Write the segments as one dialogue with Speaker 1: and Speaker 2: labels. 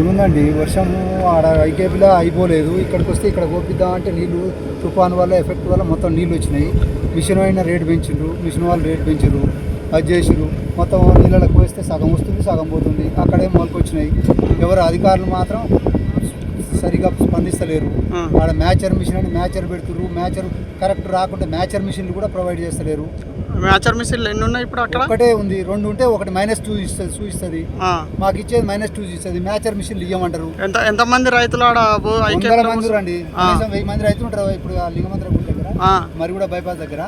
Speaker 1: ఏముందండి? వర్షం ఆడ ఐకేపీలో అయిపోలేదు ఇక్కడికి వస్తే ఇక్కడ కోపిద్దాం అంటే నీళ్ళు తుఫాన్ వల్ల ఎఫెక్ట్ వల్ల మొత్తం నీళ్ళు వచ్చినాయి. మిషన్ అయినా రేటు పెంచిండ్రు. మిషన్ వాళ్ళు రేటు పెంచారు అది చేసిరు మొత్తం నీళ్ళకి పోస్తే సగం వస్తుంది సగం పోతుంది. అక్కడే మొలకొచ్చినాయి. ఎవరు అధికారులు మాత్రం సరిగా స్పందిస్తలేరు. ఆడ మ్యాచర్ మిషన్ అని మ్యాచర్ పెడుతుర్రు. మ్యాచర్ కరెక్ట్ రాకుంటే మ్యాచర్ మిషన్లు కూడా ప్రొవైడ్ చేస్తలేరు.
Speaker 2: మ్యాచర్ మిషన్లు ఎన్ని ఉన్నాయి ఇప్పుడు అక్కడ?
Speaker 1: ఒకటే ఉంది. రెండు ఉంటే ఒకటి మైనస్ టూ ఇస్తుంది. చూపిస్తుంది. మాకు ఇచ్చేది మైనస్ టూ ఇస్తుంది. మ్యాచర్ మిషన్లు ఇవ్వమంటారు
Speaker 2: ఎంత ఎంత మంది రైతులు వందల మంది
Speaker 1: రండి. కనీసం వెయ్యి మంది రైతులు ఉంటారు. ఇప్పుడు ఆ లింగమంత్ర దగ్గర మరి కూడా బైపాస్ దగ్గర.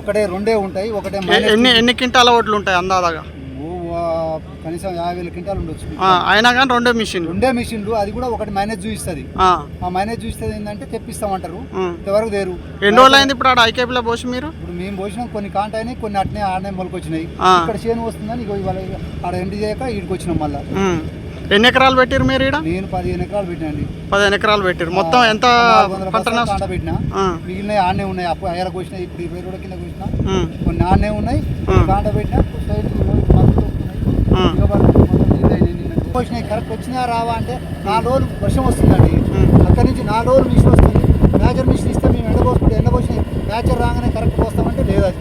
Speaker 1: ఒకటే రెండే ఉంటాయి. ఒకటే ఎన్ని
Speaker 2: ఎన్ని క్వింటాల ఓట్లు ఉంటాయి అందాదాగా
Speaker 1: కనీసం యాభై వేల క్వింటాలు ఉండొచ్చు.
Speaker 2: అయినా కానీ రెండే మిషన్లు.
Speaker 1: రెండే మిషన్లు అది కూడా ఒకటి మైనస్ చూపిస్తుంది.
Speaker 2: ఆ,
Speaker 1: మైనస్ చూపిస్తుంది ఏంటంటే తెప్పిస్తామంటారు. ఇంతవరకు దేరు?
Speaker 2: ఎన్ని రోజులు అయింది ఇప్పుడు ఆడ ఐకేపీలో పోసి మీరు?
Speaker 1: ఇప్పుడు మేము పోసినాం కొన్ని కాంట అయినాయి కొన్ని అట్నే ఆడనే మొలకొచ్చినాయి. ఇక్కడ చేను వస్తుందని ఇగో ఇవాళ ఆడ ఎండి చేయక ఈడికి వచ్చినాం మళ్ళీ.
Speaker 2: ఎన్ని ఎకరాలు పెట్టారు మీరు ఈడ?
Speaker 1: నేను పదిహేను ఎకరాలు పెట్టినండి
Speaker 2: పదిహేను ఎకరాలు పెట్టారు. మొత్తం ఎంత పంట నష్టం
Speaker 1: పెట్టినా.
Speaker 2: ఆ,
Speaker 1: మిగిలినవి ఆడనే ఉన్నాయి. అప్పుడు అయ్యాల కోసినాయి ఇప్పుడు ఇరవై రోజుల కింద కోసినా.
Speaker 2: ఉం.
Speaker 1: కొన్ని ఆడనే ఉన్నాయి. కాంట పెట్టినా కంపల్షన్ కరెక్ట్ వచ్చినా రావా అంటే నా రోజులు వర్షం వస్తుందండి. అక్కడి నుంచి నా రోజులు మిషన్ వస్తుంది. మేజర్ మిషన్ ఇస్తే మేము ఎండబోసుకుంటే ఎండబోసిన మేజర్ రాగానే కరెక్ట్ పోస్తామంటే లేదు అది.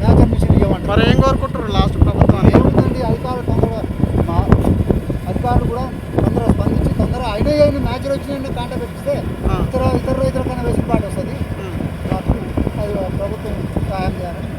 Speaker 1: మేజర్ మిషన్ ఇవ్వమంటారు
Speaker 2: ఏం కోరుకుంటారు లాస్ట్ ప్రభుత్వం
Speaker 1: ఏముందండి అధికారులు తొందరగా అధికారులు కూడా తొందరగా స్పందించి తొందరగా అయినా అయిన మేజర్ వచ్చిన కాంటాక్ట్ పెట్టిస్తే ఇతర ఇతర రైతుల కన్నా వెసులుబాటు వస్తుంది. అది ప్రభుత్వం సహాయం చేయాలని